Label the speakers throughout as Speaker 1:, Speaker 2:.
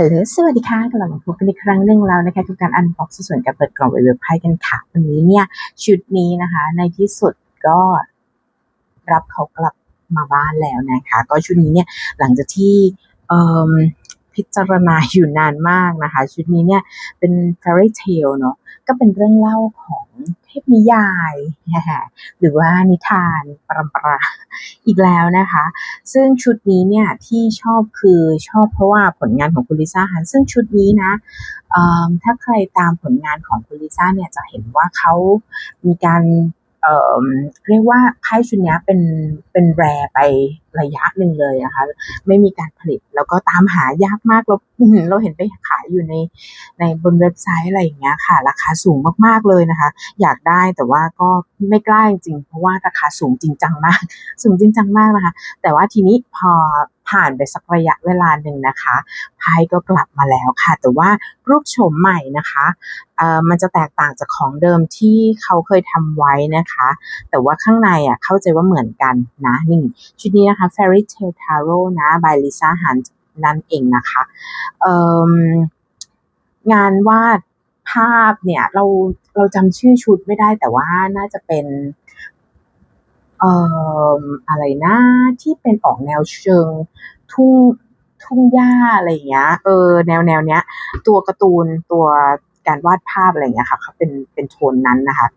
Speaker 1: ฮัลโหลสวัสดีค่ะกลับมาพบกันอีกครั้งหนึ่งแล้วนะคะทุกการอันบ็อกซ์ส่วนกับเปิดกล่องเว็บไพ่กันค่ะ วันนี้เนี่ย ชุดนี้นะคะ ในที่สุดก็รับเขากลับมาบ้านแล้วนะคะ ก็ชุดนี้เนี่ย หลังจากที่พิจารณาอยู่นานมากนะคะ ชุดนี้เนี่ยเป็น fairy tale เนาะก็เป็นเรื่องเล่าของ เทพนิยาย หรือว่านิทานปรำปราอีกแล้วนะคะ ซึ่งชุดนี้เนี่ยที่ชอบคือชอบเพราะว่าผลงานของคุณลิซ่าฮันซึ่งชุดนี้นะถ้าใครตามผลงานของคุณลิซ่าเนี่ยจะเห็นว่าเขามีการ เอ่อเรียกว่าไพ่ชุดนี้เป็นเป็นแรไประยะหนึ่งเลยนะคะไม่มีการผลิตแล้วก็ตามหายากมากเราเราเห็นไปขายอยู่ในในบนเว็บไซต์อะไรอย่างเงี้ยค่ะ ราคาสูงมากๆเลยนะคะ อยากได้แต่ว่าก็ไม่กล้าจริงเพราะว่าราคาสูงจริงจังมาก สูงจริงจังมากนะคะ แต่ว่าทีนี้พอ ผ่านไปสักระยะเวลาหนึ่งนะคะไพ่ก็กลับมาแล้วค่ะ แต่ว่ารูปโฉมใหม่นะคะเอ่อมันจะแตกต่างจากของเดิมที่เขาเคยทำไว้นะคะ แต่ว่าข้างในอะเข้าใจว่าเหมือนกันนะนี่ชุดนี้นะคะ Fairy Tale Tarot นะ by Lisa Hunt นั่นเองนะคะงานวาดภาพเนี่ยเราเราจำชื่อชุดไม่ได้แต่ว่าน่าจะเป็น เอ่ออะไรนะที่เป็นออกแนวเชิงทุ่งทุ่งหญ้าอะไรอย่างเงี้ยเออแนวแนวเนี้ย ตัวการ์ตูนตัวการวาดภาพอะไรอย่างเงี้ยค่ะเขาเป็นเป็นโทนนั้นนะคะ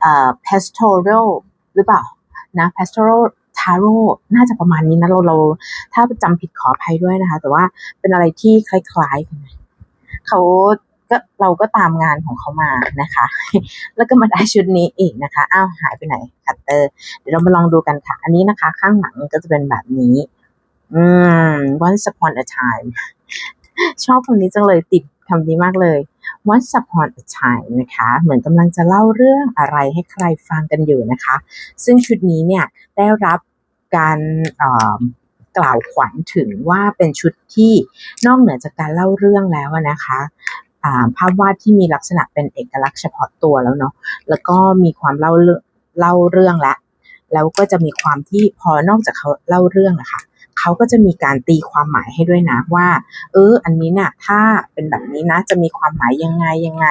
Speaker 1: เอ่อ pastoral หรือเปล่านะ pastoral tarot น่าจะประมาณนี้นะเราเราถ้าจำผิดขออภัยด้วยนะคะ แต่ว่าเป็นอะไรที่คล้ายๆกันเขา ก็เราก็ตามงานของเขามานะคะ แล้วก็มาได้ชุดนี้อีกนะคะ อ้าวหายไปไหนคัตเตอร์ เดี๋ยวเรามาลองดูกันค่ะ อันนี้นะคะ ข้างหลังก็จะเป็นแบบนี้ อืม once upon a time ชอบคำนี้จังเลยติดคำนี้มากเลย once upon a time นะคะ เหมือนกำลังจะเล่าเรื่องอะไรให้ใครฟังกันอยู่นะคะ ซึ่งชุดนี้เนี่ยได้รับการเอ่อกล่าวขวัญถึงว่าเป็นชุดที่นอกเหนือจากการเล่าเรื่องแล้วนะคะ ภาพวาดที่มีลักษณะเป็นเอกลักษณ์เฉพาะตัวแล้วเนาะแล้วก็มีความเล่าเรื่องเล่าเรื่องละแล้วก็จะมีความที่พอนอกจากเขาเล่าเรื่องอะค่ะเขาก็จะมีการตีความหมายให้ด้วยนะว่า เออ อันนี้น่ะถ้าเป็นแบบนี้นะ จะมีความหมายยังไงยังไง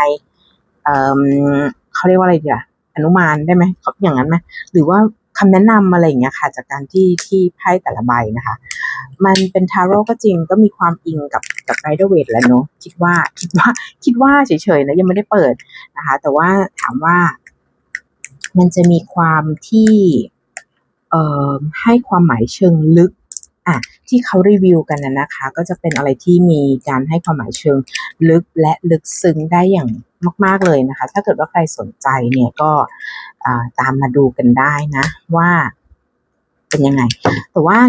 Speaker 1: เออเขาเรียกว่าอะไรดีอะอนุมานได้ไหมเขาอย่างนั้นไหมหรือว่า คำแนะนำอะไรอย่างเงี้ยค่ะ จากการที่ที่ไพ่แต่ละใบนะคะ มันเป็นทาโร่ก็จริงก็มีความอิงกับกับไรเดอร์เวทแหล้วเนอะคิดว่าคิดว่าคิดว่าเฉยๆนะยังไม่ได้เปิดนะคะ แต่ว่าถามว่า มันจะมีความที่เอ่อให้ความหมายเชิงลึกอะที่เขารีวิวกันนะนะคะ ก็จะเป็นอะไรที่มีการให้ความหมายเชิงลึกและลึกซึ้งได้อย่างมาก ๆเลยนะคะ ถ้าเกิดว่าใครสนใจเนี่ยก็ ตามมาดูกันได้นะว่าเป็นยังไง แต่ว่า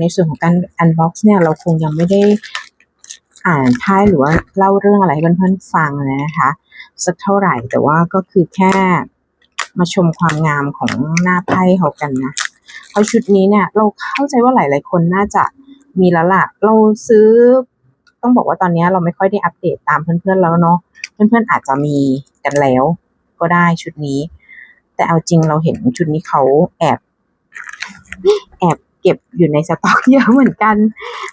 Speaker 1: ในส่วนของการ unbox เนี่ยเราคงยังไม่ได้อ่านไพ่หรือว่าเล่าเรื่องอะไรให้เพื่อนๆฟังนะคะ สักเท่าไหร่แต่ว่าก็คือแค่มาชมความงามของหน้าไพ่เขากันนะเพราะชุดนี้เนี่ยเราเข้าใจว่าหลาย ๆ คนน่าจะมีแล้วล่ะ เราซื้อต้องบอกว่าตอนนี้เราไม่ค่อยได้อัปเดตตามเพื่อนๆแล้วเนาะเพื่อนๆอาจจะมีกันแล้วก็ได้ชุดนี้ แต่เอาจริงเราเห็นชุดนี้เขาแอบแอบเก็บอยู่ในสต็อกเยอะเหมือนกัน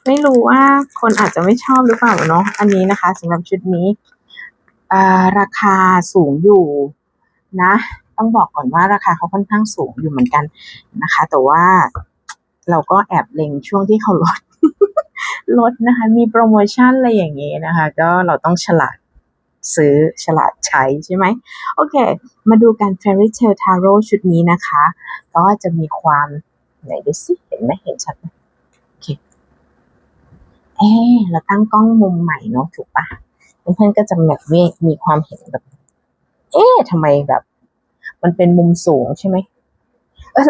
Speaker 1: ไม่รู้ว่าคนอาจจะไม่ชอบหรือเปล่าเนาะอันนี้นะคะสำหรับชุดนี้ราคาสูงอยู่นะ ต้องบอกก่อนว่าราคาเขาค่อนข้างสูงอยู่เหมือนกันนะคะ แต่ว่าเราก็แอบเล็งช่วงที่เขาลดลดนะคะ มีโปรโมชั่นอะไรอย่างนี้นะคะ ก็เราต้องฉลาด ซื้อฉลาดใช้ใช่ไหมโอเค มาดูกัน Fairy Tale Tarot ชุดนี้นะคะ ก็จะมีความไหนดูสิเห็นไหมเห็นชัดไหมโอเคเอ๊เราตั้งกล้องมุมใหม่เนาะถูกปะเพื่อนๆก็จะแบบมีมีความเห็นแบบ เอ๊ะทำไมแบบ มันเป็นมุมสูงใช่ไหม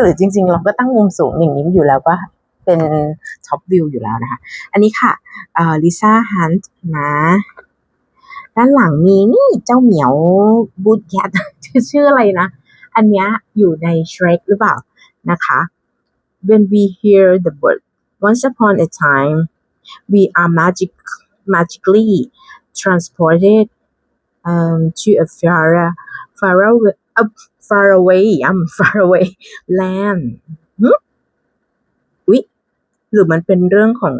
Speaker 1: หรือจริง ๆ เราก็ตั้งมุมสูงอย่างนี้อยู่แล้วก็เป็นท็อปวิวอยู่แล้วนะคะ อันนี้ค่ะลิซ่าฮันต์นะ ด้านหลังมีนี่เจ้าเหมียวบูทแคทชื่ออะไรนะ อันเนี้ยอยู่ใน Shrek หรือเปล่านะคะ When we hear the word once upon a time we are magic magically transported um, to a far far away uh, far away um far away land หึอุ๊ยหรือมันเป็นเรื่องของ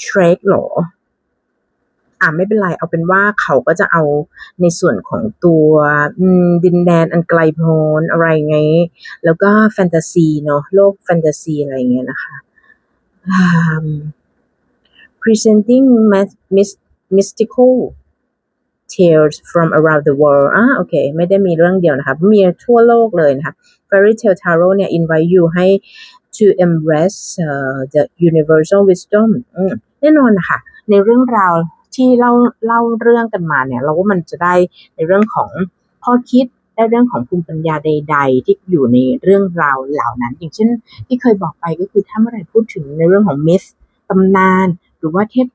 Speaker 1: เทรคหรอ อ่าไม่เป็นไรเอาเป็นว่าเขาก็จะเอาในส่วนของตัวดินแดนอันไกลโพ้นอะไรไง แล้วก็แฟนตาซีเนาะโลกแฟนตาซีอะไรเงี้ยนะคะ presenting mystical tales from around the world อ่าโอเค ไม่ได้มีเรื่องเดียวนะคะ มีทั่วโลกเลยนะคะ Fairy Tale Tarot เนี่ย invite you ให้ to embrace uh, the universal wisdom แน่นอนนะคะในเรื่องราว ที่เล่าเล่าเรื่องกันมาเนี่ย เราว่ามันจะได้ในเรื่องของข้อคิดได้เรื่องของภูมิปัญญาใด ๆ ที่อยู่ในเรื่องราวเหล่านั้น อย่างเช่น ที่เคยบอกไปก็คือถ้าเมื่อไหร่พูดถึงในเรื่องของมิสตำนาน หรือว่าเทพ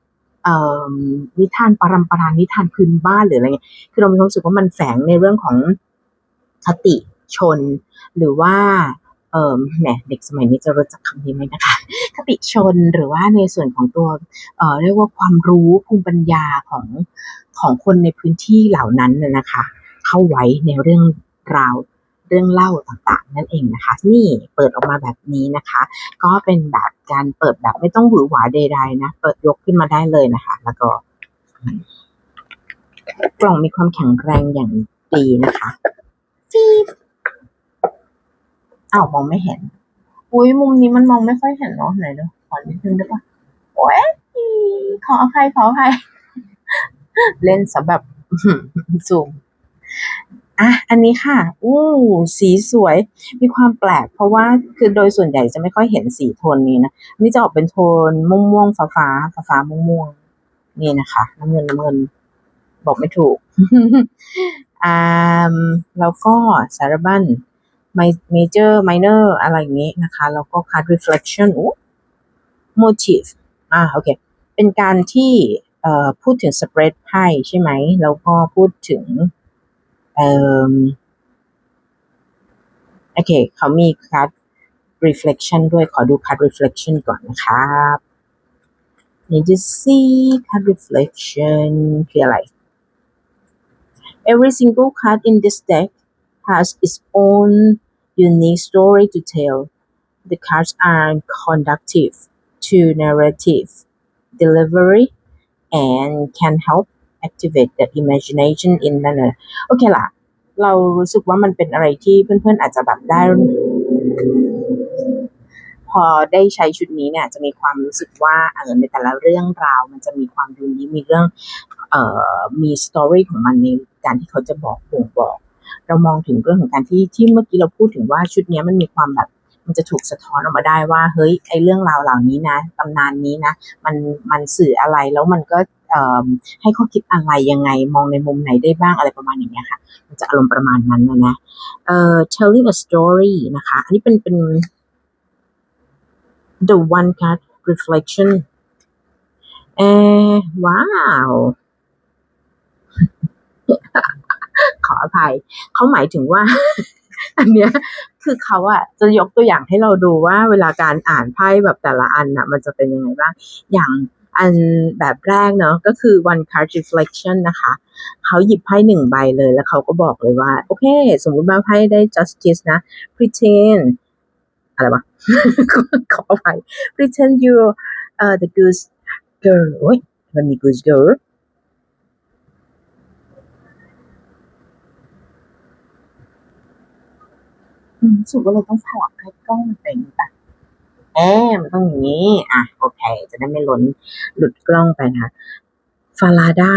Speaker 1: อ่อนิทานปรำปรานิทานพื้นบ้านหรืออะไรเงี้ยคือเรามีความรู้สึกว่ามันแฝงในเรื่องของคติชน หรือว่าเออแหมเด็กสมัยนี้จะรู้จักคำนี้ไหมนะคะ คติชนหรือว่าในส่วนของตัวเอ่อเรียกว่าความรู้ภูมิปัญญาของของคนในพื้นที่เหล่านั้นน่ะนะคะ เข้าไว้ในเรื่องราวเรื่องเล่าต่างๆ นั่นเองนะคะ นี่เปิดออกมาแบบนี้นะคะ ก็เป็นแบบการเปิดแบบไม่ต้องหวือหวาใดๆนะเปิดยกขึ้นมาได้เลยนะคะ แล้วก็กล่องมีความแข็งแรงอย่างดีนะคะฟีดอ้าวมองไม่เห็น อุ้ยมุมนี้มันมองไม่ค่อยเห็นเนาะไหนเดูขอนิดนึงได้ปะโอ้ยขออภัยขออภัยเล่นสำหรับซูมอะ อันนี้ค่ะ อู้สีสวย มีความแปลก เพราะว่าคือโดยส่วนใหญ่จะไม่ค่อยเห็นสีโทนนี้นะอันนี่จะออกเป็นโทนม่วงม่วงฟ้าฟ้าฟ้าฟ้าม่วงม่วงๆนี่นะคะ น้ำเงินน้ำเงิน บอกไม่ถูกอ่าแล้วก็สารบัญ major minor อะไรอย่างนี้นะคะ แล้วก็ card reflection อู้ motive อ่าโอเค เป็นการที่เอ่อพูดถึง spread ไพ่ใช่ไหม แล้วก็พูดถึงเอ่อโอเค เขามี card reflection ด้วย ขอดู card reflection ก่อนนะครับ need to see card reflection คืออะไร Every single card in this deck has its own unique story to tell. The cards are conductive to narrative delivery and can help activate the imagination in manner โอเคล่ะ เรารู้สึกว่ามันเป็นอะไรที่เพื่อนๆอาจจะแบบได้ พอได้ใช้ชุดนี้เนี่ย จะมีความรู้สึกว่าเออในแต่ละเรื่องราว มันจะมีความดูนี้มีเรื่องเอ่อมีสตอรี่ของมันในการที่เขาจะบอกบ่งบอก เรามองถึงเรื่องของการที่ที่เมื่อกี้เราพูดถึงว่าชุดนี้มันมีความแบบมันจะถูกสะท้อนออกมาได้ว่า เฮ้ยไอเรื่องราวเหล่านี้นะตำนานนี้นะมันมันสื่ออะไรแล้วมันก็เอ่อให้ข้อคิดอะไรยังไงมองในมุมไหนได้บ้างอะไรประมาณอย่างเงี้ยค่ะ มันจะอารมณ์ประมาณนั้นนะนะเอ่อ telling a story นะคะ อันนี้เป็นเป็น the one card reflection เออว้าว ขออภัย เขาหมายถึงว่า อันเนี้ยคือเขาอะจะยกตัวอย่างให้เราดูว่า เวลาการอ่านไพ่แบบแต่ละอันน่ะ มันจะเป็นยังไงบ้าง อย่างอันแบบแรกเนาะก็คือ one card reflection นะคะ เขาหยิบไพ่หนึ่งใบเลยแล้วเขาก็บอกเลยว่า โอเค สมมติว่าไพ่ได้ justice นะ pretend อะไรวะขออภัย pretend you're uh, the goose girl มันมี goose girl รู้สึกว่าเราต้องผลักให้กล้องมันเป็นปะเอ๊ะมันต้องอย่างนี้ อะ โอเค จะได้ไม่ล้นหลุดกล้องไปนะคะฟาลาดา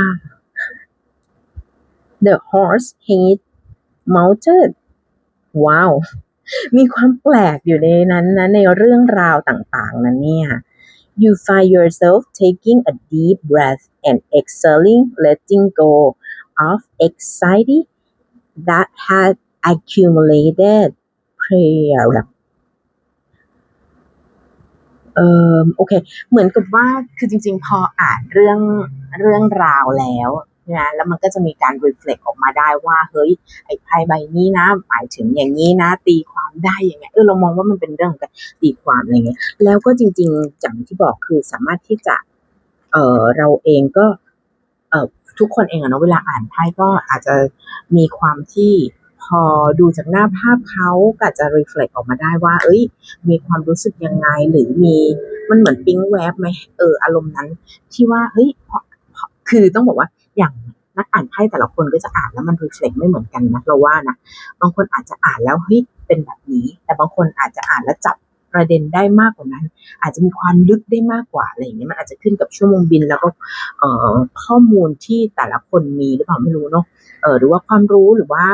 Speaker 1: the horse head mounted ว้าว มีความแปลกอยู่ในนั้นนะ ในเรื่องราวต่างๆนั้นเนี่ย you find yourself taking a deep breath and exhaling letting go of anxiety that had accumulated prayer เออโอเค เหมือนกับว่าคือจริง ๆ พออ่านเรื่องเรื่องราวแล้วนะแล้วมันก็จะมีการ reflect ออกมาได้ว่า เฮ้ย ไอ้ไพ่ใบนี้นะ หมายถึงอย่างนี้นะ ตีความได้ยังไงเออเรามองว่ามันเป็นเรื่องการตีความอะไรเงี้ย แล้วก็จริงๆอย่างที่บอกคือสามารถที่จะเออเราเองก็เออทุกคนเองอะเนาะเวลาอ่านไพ่ก็อาจจะมีความที่ อดูจากหน้าภาพเขาก็จะ reflect ออกมาได้ว่า เอ้ย มีความรู้สึกยังไงหรือมีมันเหมือนปิ๊งแวบไหมเอออารมณ์นั้น ที่ว่าเฮ้ยคือต้องบอกว่าอย่างนักอ่านไพ่แต่ละคนก็จะอ่านแล้วมันรีเฟล็กไม่เหมือนกันนะเราว่านะบางคนอาจจะอ่านแล้วเฮ้ยเป็นแบบนี้ แต่บางคนอาจจะอ่านแล้วจับประเด็นได้มากกว่านั้น อาจจะมีความลึกได้มากกว่าอะไรอย่างเงี้ยมันอาจจะขึ้นกับชั่วโมงบินแล้วก็ข้อมูลที่แต่ละคนมีหรือเปล่าไม่รู้เนาะเออหรือว่าความรู้หรือว่า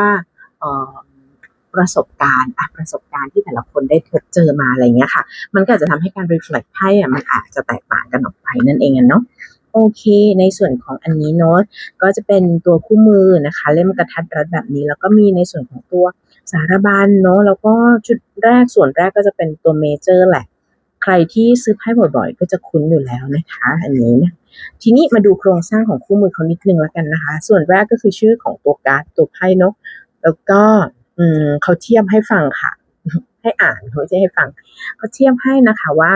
Speaker 1: ประสบการณ์อะประสบการณ์ที่แต่ละคนได้เจอมาอะไรเงี้ยค่ะ มันก็จะทำให้การ reflect ไพ่อะมันอาจจะแตกต่างกันออกไปนั่นเองอะเนาะโอเค ในส่วนของอันนี้เนาะก็จะเป็นตัวคู่มือนะคะ เล่มกระทัดรัดแบบนี้ แล้วก็มีในส่วนของตัวสารบัญเนาะแล้วก็ชุดแรกส่วนแรกก็จะเป็นตัวเมเจอร์แหละ ใครที่ซื้อไพ่บ่อยๆ ก็จะคุ้นอยู่แล้วนะคะ อันนี้นะทีนี้มาดูโครงสร้างของคู่มือเขานิดนึงแล้วกันนะคะ ส่วนแรกก็คือชื่อของตัวการ์ดตัวไพ่เนาะ แล้วก็อืมเขาเทียบให้ฟังค่ะ ให้อ่านเขาไม่ใช่ให้ฟังเขาเทียบให้นะคะว่า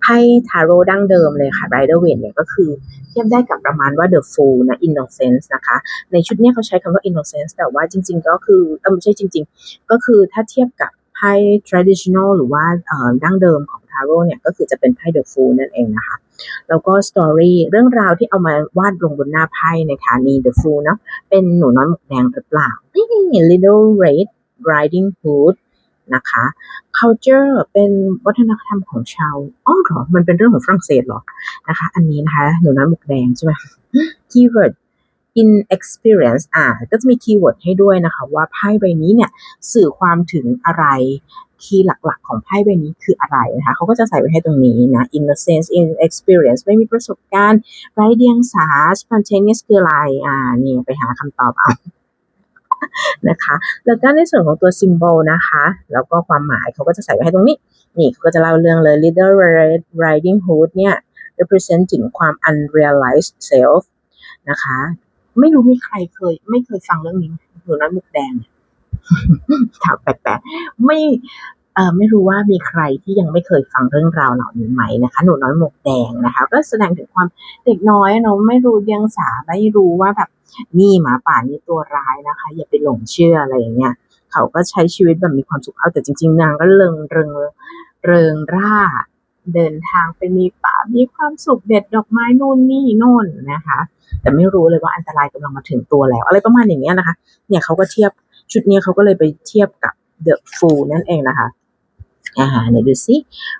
Speaker 1: ไพ่ทาโร่ดั้งเดิมเลยค่ะ Rider Waite เนี่ยก็คือเทียบได้กับประมาณว่า The Fool นะ Innocence นะคะ ในชุดนี้เขาใช้คำว่า Innocence แต่ว่าจริง ๆ ก็คือเออไม่ใช่จริง ๆ ก็คือถ้าเทียบกับไพ่ traditional หรือว่าดั้งเดิมของทาโร่เนี่ย ก็คือจะเป็นไพ่ The Fool นั่นเองนะคะ แล้วก็สตอรี่เรื่องราวที่เอามาวาดลงบนหน้าไพ่ในฐานี The Fool เนาะเป็นหนูน้อยหมวกแดงหรือเปล่านี่ Little Red Riding Hood นะคะ culture เป็นวัฒนธรรมของชาวอ้อเหรอ มันเป็นเรื่องของฝรั่งเศสเหรอนะคะ อันนี้นะคะ หนูน้อยหมวกแดงใช่ไหม keyword inexperience อ่าก็จะมีคีย์เวิร์ดให้ด้วยนะคะว่าไพ่ใบนี้เนี่ยสื่อความถึงอะไรคีย์หลักๆ ของไพ่ใบนี้คืออะไรนะคะเขาก็จะใส่ไว้ให้ตรงนี้นะ innocence inexperience ไม่มีประสบการณ์ไร้เดียงสา spontaneous คืออะไรอ่านี่ไปหาคำตอบเอานะคะแล้วก็ในส่วนของตัว symbol นะคะ แล้วก็ความหมายเขาก็จะใส่ไว้ให้ตรงนี้ นี่เขาก็จะเล่าเรื่องเลย Little Red Riding Hood เนี่ย represent ถึงความ unrealized self นะคะ ไม่รู้มีใครเคย ไม่เคยฟังเรื่องนี้ไหมหนูน้อยมุกแดงถามแปลกๆไม่เอ่อไม่รู้ว่ามีใครที่ยังไม่เคยฟังเรื่องราวเหล่านี้ไหมนะคะ หนูน้อยหมวกแดงนะคะ ก็แสดงถึงความเด็กน้อยเนาะไม่รู้เดียงสาไม่รู้ว่าแบบนี่หมาป่านี่ตัวร้ายนะคะ อย่าไปหลงเชื่ออะไรอย่างเงี้ยเขาก็ใช้ชีวิตแบบมีความสุขเอาแต่จริง ๆ นางก็เริงเริงเริงร่า เดินทางไปมีป่ามีความสุขเด็ดดอกไม้นู่นนี่โน่นนะคะ แต่ไม่รู้เลยว่าอันตรายกำลังมาถึงตัวแล้ว อะไรประมาณอย่างเงี้ยนะคะ เนี่ยเขาก็เทียบชุดเนี้ยเขาก็เลยไปเทียบกับ The Fool นั่นเองนะคะอ่าไหนดูสิ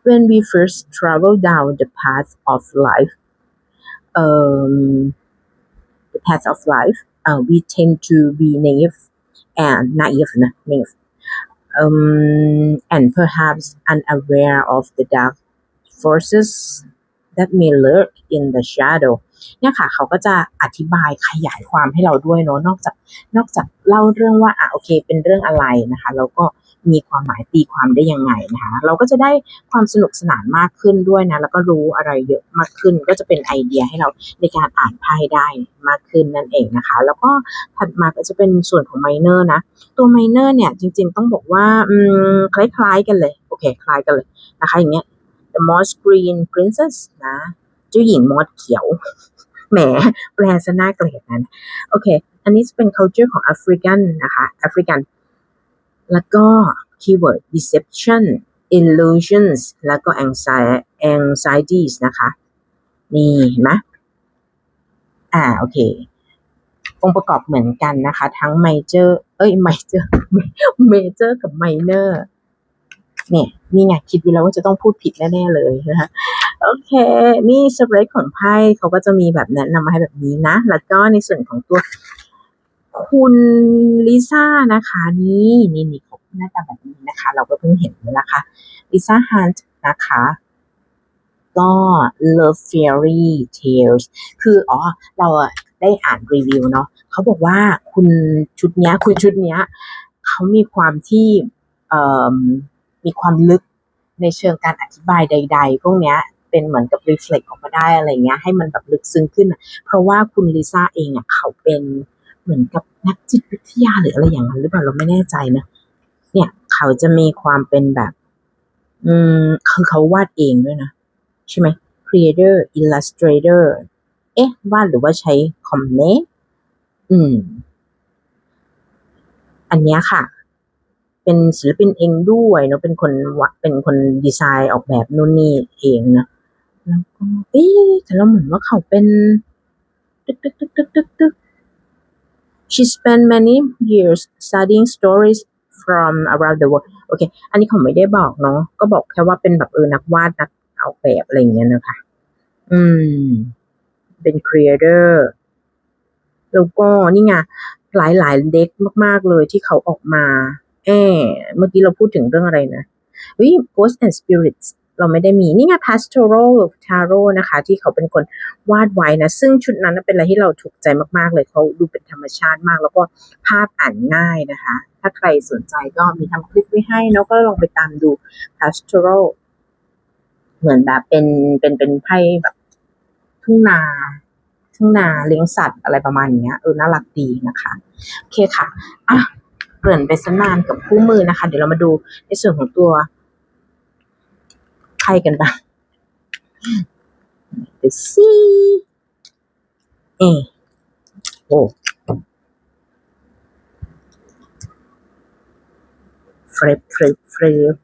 Speaker 1: when we first travel down the path of life um the path of life uh, we tend to be naive and naive na naive um and perhaps unaware of the dark forces that may lurk in the shadow เนี่ยค่ะ เขาก็จะอธิบายขยายความให้เราด้วยเนาะนอกจากนอกจากเล่าเรื่องว่าอะโอเค เป็นเรื่องอะไรนะคะแล้วก็มีความหมายตีความได้ยังไงนะคะ เราก็จะได้ความสนุกสนานมากขึ้นด้วยนะ แล้วก็รู้อะไรเยอะมากขึ้น ก็จะเป็นไอเดียให้เราในการอ่านไพ่ได้มากขึ้นนั่นเองนะคะ แล้วก็ถัดมาก็จะเป็นส่วนของไมเนอร์นะ ตัวไมเนอร์เนี่ยจริงๆต้องบอกว่าอืมคล้ายๆกันเลย โอเค คล้ายกันเลยนะคะ อย่างเงี้ย The Moss Green Princess นะ เจ้าหญิงมอสเขียว แหมแปลซะน่าเกลียดนั้นโอเค อันนี้จะเป็น culture ของ African นนะคะ African แล้วก็ keyword deception illusions แล้วก็ anxi- anxieties นะคะ นี่เห็นไหมอ่า โอเค องค์ประกอบเหมือนกันนะคะ ทั้ง major เอ้ย major major กับ minor เนี่ยนี่ไงคิดไว้แล้วว่าจะต้องพูดผิดแน่ ๆ เลยนะคะ โอเค นี่สเปรดของไพ่เขาก็จะมีแบบแนะนำมาให้แบบนี้นะ แล้วก็ในส่วนของตัวคุณลิซ่านะคะ นี่นี่นี่เขาหน้าตาแบบนี้นะคะ เราก็เพิ่งเห็นนี่แหละค่ะลิซ่าฮันต์นะคะก็ Love Fairy Tales คืออ๋อ เราได้อ่านรีวิวเนาะเขาบอกว่าคุณชุดเนี้ยคุณชุดเนี้ยเขามีความที่เอ่อมีความลึกในเชิงการอธิบายใด ๆ พวกเนี้ย เป็นเหมือนกับ reflect ออกมาได้อะไรเงี้ยให้มันแบบลึกซึ้งขึ้น เพราะว่าคุณลิซ่าเองอะเขาเป็นเหมือนกับนักจิตวิทยาหรืออะไรอย่างนั้นหรือเปล่าเราไม่แน่ใจนะเนี่ยเขาจะมีความเป็นแบบ อืมคือเขาวาดเองด้วยนะใช่ไหม creator illustrator เอ๊ะวาดหรือว่าใช้คอมเนอืม อันเนี้ยค่ะ เป็นศิลปินเองด้วยเนาะเป็นคนวเป็นคนดีไซน์ออกแบบนู่นนี่เองนะ แล้วก็เอ๊แต่เราเหมือนว่าเขาเป็นตึกตึกตึกตึกตึกตึก She spent many years studying stories from around the world โอเค อันนี้เขาไม่ได้บอกเนาะ ก็บอกแค่ว่าเป็นแบบเออนักวาดนักออกแบบอะไรอย่างเงี้ยนะคะ อืม เป็น creator แล้วก็นี่ไงหลายหลายๆเด็กมาก ๆ เลยที่เขาออกมา แอบเมื่อกี้เราพูดถึงเรื่องอะไรนะ เฮ้ย Ghost and Spirits เราไม่ได้มีนี่ไง Pastoral Tarot นะคะ ที่เขาเป็นคนวาดไว้นะ ซึ่งชุดนั้นเป็นอะไรที่เราถูกใจมากๆเลยเขาดูเป็นธรรมชาติมาก แล้วก็ภาพอ่านง่ายนะคะ ถ้าใครสนใจก็มีทำคลิปไว้ให้เนาะก็ลองไปตามดู Pastoral เหมือนแบบเป็นเป็นเป็นไพ่แบบทุ่งนาทุ่งนาเลี้ยงสัตว์อะไรประมาณเนี้ยเออน่ารักดีนะคะโอเคค่ะอะเกริ่นไปสนานกับคู่มือนะคะ เดี๋ยวเรามาดูในส่วนของตัว ไพ่กันบ้างเดี๋ยวสิเออโอ้ฟริปฟริปฟริป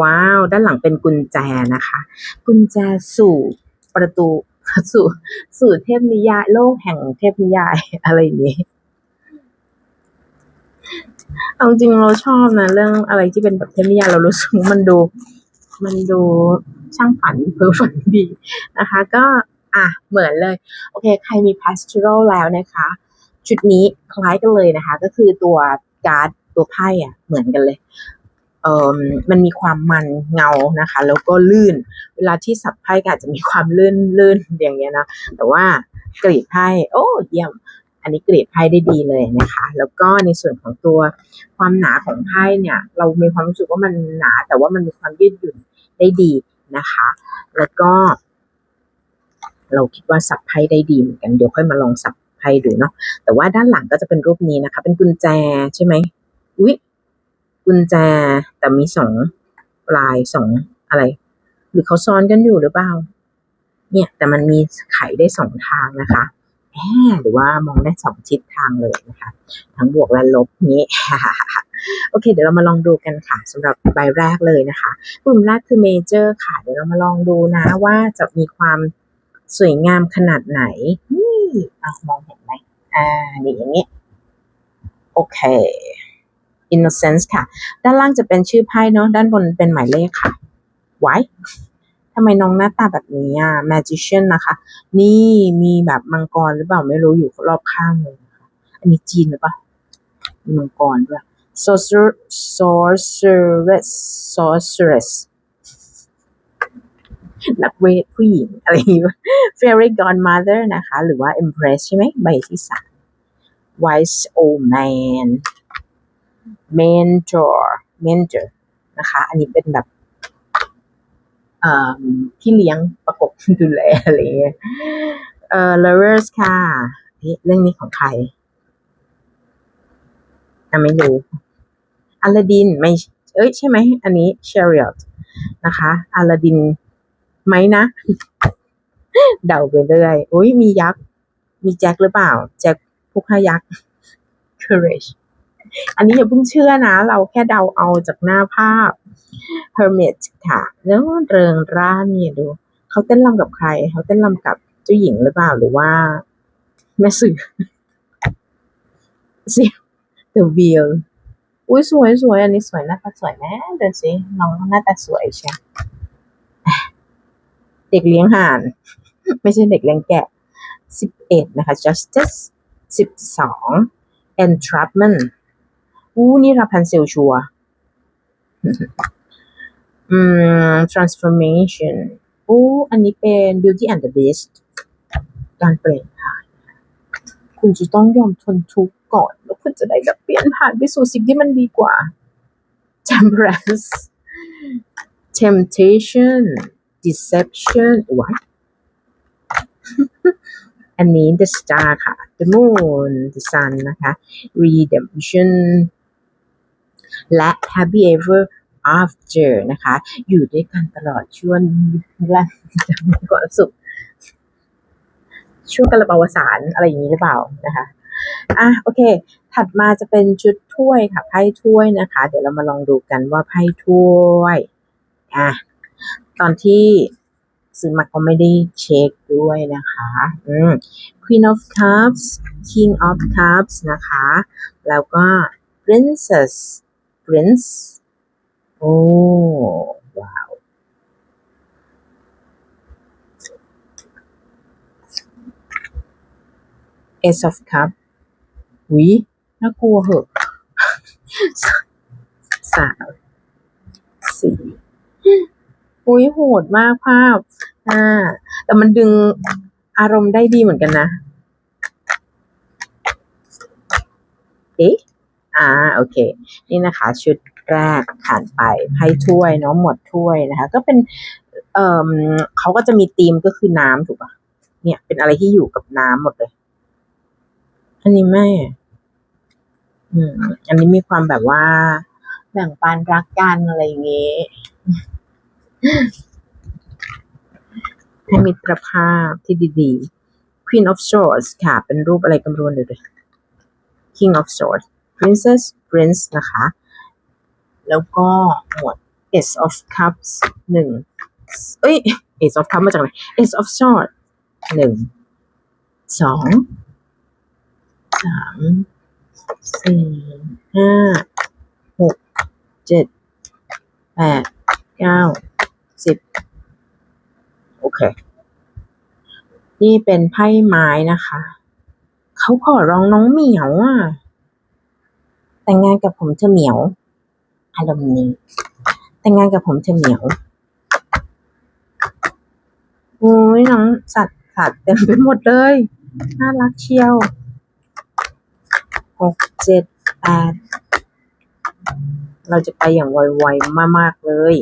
Speaker 1: ว้าว ด้านหลังเป็นกุญแจนะคะ กุญแจสู่ประตูสู่สู่เทพนิยายโลกแห่งเทพนิยายอะไรอย่างนี้ เอาจริงเราชอบนะ เรื่องอะไรที่เป็นแบบเทพนิยายเรารู้สึกมันดู มันดูช่างฝันเพ้อฝันดีนะคะ ก็อะเหมือนเลย โอเค ใครมี pastoral แล้วนะคะ ชุดนี้คล้ายกันเลยนะคะ ก็คือตัวการ์ดตัวไพ่อะ เหมือนกันเลยเอ่อมันมีความมันเงานะคะ แล้วก็ลื่น เวลาที่สับไพ่ก็อาจจะมีความลื่นลื่นอย่างเงี้ยนะ แต่ว่ากรีดไพ่โอ้เยี่ยม อันนี้กรีดไพ่ได้ดีเลยนะคะ แล้วก็ในส่วนของตัวความหนาของไพ่เนี่ย เรามีความรู้สึกว่ามันหนา แต่ว่ามันมีความยืดหยุ่นได้ดีนะคะ แล้วก็ เราคิดว่าสับไพ่ได้ดีเหมือนกันเดี๋ยวค่อยมาลองสับไพ่ดูเนาะแต่ว่าด้านหลังก็จะเป็นรูปนี้นะคะ เป็นกุญแจใช่ไหมอุ๊ยกุญแจแต่มีสองปลายสองอะไร หรือเขาซ้อนกันอยู่หรือเปล่า เนี่ยแต่มันมีไขได้สองทางนะคะ หมหรือว่ามองได้สองทิศทางเลยนะคะ ทั้งบวกและลบนี้โอเค เดี๋ยวเรามาลองดูกันค่ะสำหรับใบแรกเลยนะคะ กลุ่มแรกคือเมเจอร์ค่ะ เดี๋ยวเรามาลองดูนะว่าจะมีความสวยงามขนาดไหน นี่อะมองเห็นไหมอ่านี่อย่างนี้ โอเค Innocence ค่ะ ด้านล่างจะเป็นชื่อไพ่เนาะด้านบนเป็นหมายเลขค่ะไว้ ทำไมน้องหน้าตาแบบนี้อะ Magician นะคะ นี่มีแบบมังกรหรือเปล่าไม่รู้อยู่รอบข้างเลยนะคะอันนี้จีนหรือเปล่ามีมังกรด้วย Sorcerer Sorceress Sorceress นักเวทผู้หญิงอะไรอย่างเงี้ย Fairy Godmother นะคะ หรือว่า Empress ใช่ไหมใบที่สาม Wise Old Man Mentor Mentor นะคะ อันนี้เป็นแบบ พี่เลี้ยงประกบดูแลอะไรเงี้ยเอ่อ Lovers ค่ะเฮ้เรื่องนี้ของใครอะไม่รู้อลาดินไม่ เอ้ยใช่ไหม อันนี้ Chariot นะคะอลาดินไหมนะ เดาไปเรื่อยอุ้ยมียักษ์ มีแจ็คหรือเปล่า แจ็คผู้ฆ่ายักษ์ courage อันนี้อย่าเพิ่งเชื่อนะ เราแค่เดาเอาจากหน้าภาพ hermit ค่ะ แล้วเริงร่าเนี่ยดู เขาเต้นรำกับใคร เขาเต้นรำกับเจ้าหญิงหรือเปล่า หรือว่า แม่สื่อเสีย the wheel อุ้ยสวยสวยอันนี้สวยหน้าตาสวยแม่เดี๋ยวสิน้องหน้าตาสวยใช่เด็กเลี้ยงห่าน ไม่ใช่เด็กเลี้ยงแกะสิบเอ็ดนะคะ justice สิบสอง entrapment อู้นี่ราพันเซลชัวร์อืม transformation อู้อันนี้เป็น beauty and the beast การเปลี่ยนผ่าน คุณจะต้องยอมทนทุกข์ก่อน แล้วคุณจะได้แบบเปลี่ยนผ่านไปสู่สิ่งที่มันดีกว่า temperance temptation deception what อันนี้ the star ค่ะ the moon the sun นะคะ redemption และ happy ever after นะคะ อยู่ด้วยกันตลอดช่วงรันจะมีความสุข ช่วงกระปาวสารอะไรอย่างนี้หรือเปล่านะคะอะโอเค ถัดมาจะเป็นชุดถ้วยค่ะไพ่ถ้วยนะคะ เดี๋ยวเรามาลองดูกันว่าไพ่ถ้วยอะตอนที่ซื้อมาก็ไม่ได้เช็คด้วยนะคะ อืม Queen of Cups King of Cups นะคะ แล้วก็ Princess Prince โอ้ว้าว Ace of Cup วิน่ากลัวเหอะสามสี่อุ้ยโหดมากภาพ อ่า แต่มันดึงอารมณ์ได้ดีเหมือนกันนะ เอ๊ะ อ่าโอเค นี่นะคะชุดแรกผ่านไปไพ่ถ้วยเนาะหมวดถ้วยนะคะ ก็เป็นเอ่อเขาก็จะมีธีมก็คือน้ำถูกปะเนี่ย เป็นอะไรที่อยู่กับน้ำหมดเลย อันนี้แม่อืมอันนี้มีความแบบว่าแบ่งปันรักกันอะไรอย่างเงี้ยให้มิตรภาพที่ดีๆ Queen of Swords ค่ะ เป็นรูปอะไรกำรวนเลย King of Swords Princess Prince นะคะ แล้วก็หมวด Ace of Cups หนึ่งเอ้ย Ace of Cups มาจากไหน Ace of Swords หนึ่งสองสามสี่ห้าหกเจ็ดแปดเก้าสิบโอเค นี่เป็นไพ่ไม้นะคะ เขาขอร้องน้องเหมียวอะ แต่งงานกับผมเธอเหมียว อารมณ์นี้ แต่งงานกับผมเธอเหมียวโอ้ยน้องสัตว์สัตว์เต็มไปหมดเลย น่ารักเชียวหกเจ็ดแปดเราจะไปอย่างไวๆมากๆเลย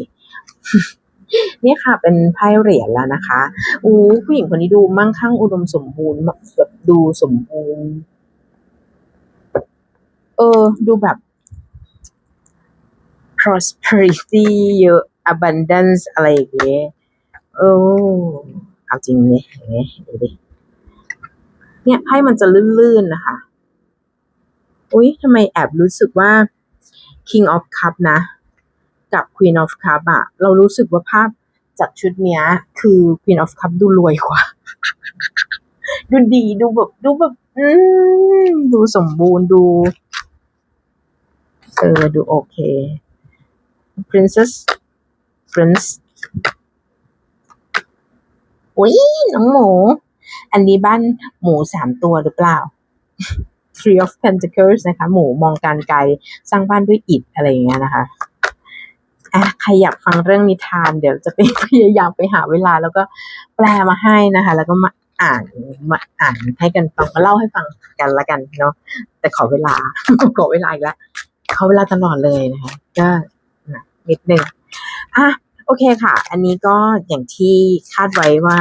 Speaker 1: เนี่ยค่ะเป็นไพ่เหรียญแล้วนะคะอู้ผู้หญิงคนนี้ดูมั่งคั่งอุดมสมบูรณ์แบบดูสมบูรณ์ เออ ดูแบบ prosperity เยอะ abundance อะไรอย่างเงี้ยเออ เอาจริงเนี่ยเนไหมดูดิ เนี่ยไพ่มันจะลื่นๆนะคะ อุ้ยทำไมแอบรู้สึกว่า King of Cup นะ กับ Queen of Cup อะเรารู้สึกว่าภาพจากชุดเนี้ย คือ Queen of Cup ดูรวยกว่า ดูดีดูแบบ ดูแบบ อืมดูสมบูรณ์ดู เออ ดูโอเค Princess Prince อุ้ยน้องหมู อันนี้บ้านหมูสามตัวหรือเปล่า Three of Pentacles นะคะ หมูมองการไกล สร้างบ้านด้วยอิฐอะไรอย่างเงี้ยนะคะอะใครอยากฟังเรื่องนิทาน เดี๋ยวจะไปพยายามไปหาเวลา แล้วก็แปลมาให้นะคะ แล้วก็มาอ่านมาอ่านให้กันฟังมาเล่าให้ฟังกันละกันเนาะแต่ขอเวลาขอเวลาอีกแล้ว ขอเวลาตลอดเลยนะคะ ก็นะนิดนึงอะโอเคค่ะ อันนี้ก็อย่างที่คาดไว้ว่า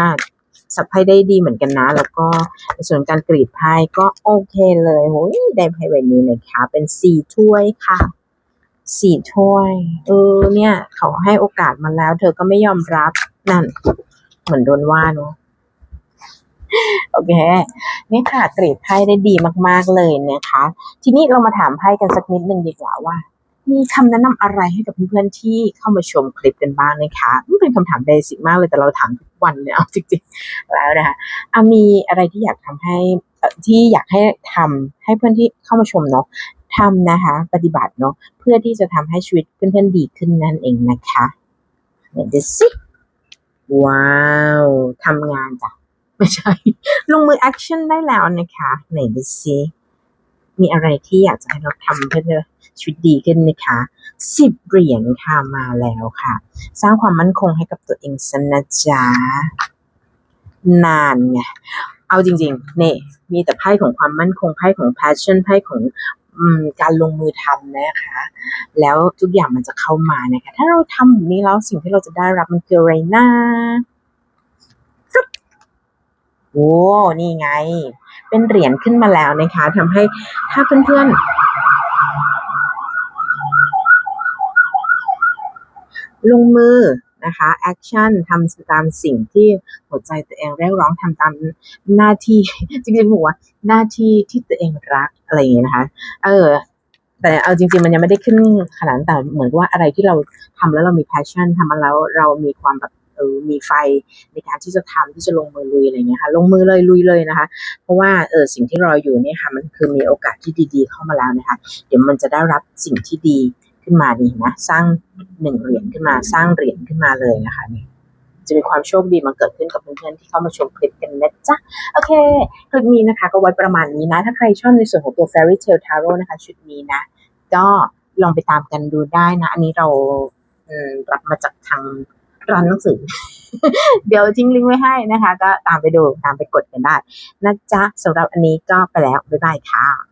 Speaker 1: สับไพ่ได้ดีเหมือนกันนะ แล้วก็ในส่วนการกรีดไพ่ก็โอเคเลยโอ้ยได้ไพ่ใบนี้นะคะ เป็นสี่ถ้วยค่ะสี่ถ้วย เออ เนี่ย เขาให้โอกาสมาแล้ว เธอก็ไม่ยอมรับนั่น เหมือนโดนว่าเนอะ โอเค นี่ค่ะกรีดไพ่ได้ดีมากๆเลยนะคะ ทีนี้เรามาถามไพ่กันสักนิดนึงดีกว่าว่า มีคำแนะนำอะไรให้กับเพื่อนๆที่เข้ามาชมคลิปกันบ้างนะคะมันเป็นคำถามเบสิกมากเลยแต่เราถามทุกวันเลยเอาจริงๆแล้วนะคะะมีอะไรที่อยากทำให้ที่อยากให้ทำให้เพื่อนที่เข้ามาชมเนาะทำนะคะ ปฏิบัติเนาะเพื่อที่จะทำให้ชีวิตเพื่อนๆดีขึ้นนั่นเองนะคะไหนดูสิว้าวทำงานจ้ะ ไม่ใช่ ลงมือแอคชั่นได้แล้วนะคะไหนดูสิมีอะไรที่อยากจะให้เราทำเพื่อชีวิตดีขึ้นนะคะสิบเหรียญค่ะมาแล้วค่ะ สร้างความมั่นคงให้กับตัวเองสนะจ๊ะนานไงเอาจริงๆเนี่ยมีแต่ไพ่ของความมั่นคงไพ่ของ passion ไพ่ของการลงมือทำนะคะ แล้วทุกอย่างมันจะเข้ามานะคะ ถ้าเราทำแบบนี้แล้วสิ่งที่เราจะได้รับมันคืออะไรนะ โอ้นี่ไง เป็นเหรียญขึ้นมาแล้วนะคะทำให้ถ้าเพื่อนๆ ลงมือนะคะแอคชั่นทำตามสิ่งที่หัวใจตัวเองเรียกร้องทำตามหน้าที่ จริงๆหัวาหน้าที่ที่ตัวเองรักอะไรอย่างเงี้ยนะคะ เออ แต่เอาจริง ๆ มันยังไม่ได้ขึ้นขนาดแต่เหมือนว่าอะไรที่เราทำแล้วเรามี passion ทำมาแล้วเรามีความแบบ ออมีไฟในการที่จะทำที่จะลงมือลุยอะไรเงี้ยค่ะลงมือเลยลุยเลยนะคะ เพราะว่าเออสิ่งที่รออยู่เนี่ยค่ะมันคือมีโอกาสที่ดีๆ เข้ามาแล้วนะคะเดี๋ยวมันจะได้รับสิ่งที่ดีขึ้นมาดีนะสร้างหนึ่งเหรียญขึ้นมาสร้างเหรียญขึ้นมาเลยนะคะนี่จะมีความโชคดีมาเกิดขึ้นกับเพื่อนๆที่เข้ามาชมคลิปกันนะจ๊ะ โอเค คลิปนี้นะคะก็ไว้ประมาณนี้นะ ถ้าใครชอบในส่วนของตัว Fairy Tale Tarot นะคะ ชุดนี้นะ ก็ลองไปตามกันดูได้นะ อันนี้เรารับมาจากทาง ร้านหนังสือ เดี๋ยวทิ้งลิงก์ไว้ให้นะคะ ก็ตามไปดูตามไปกดกันได้นะจ๊ะสำหรับอันนี้ก็ไปแล้ว บ๊ายบายค่ะ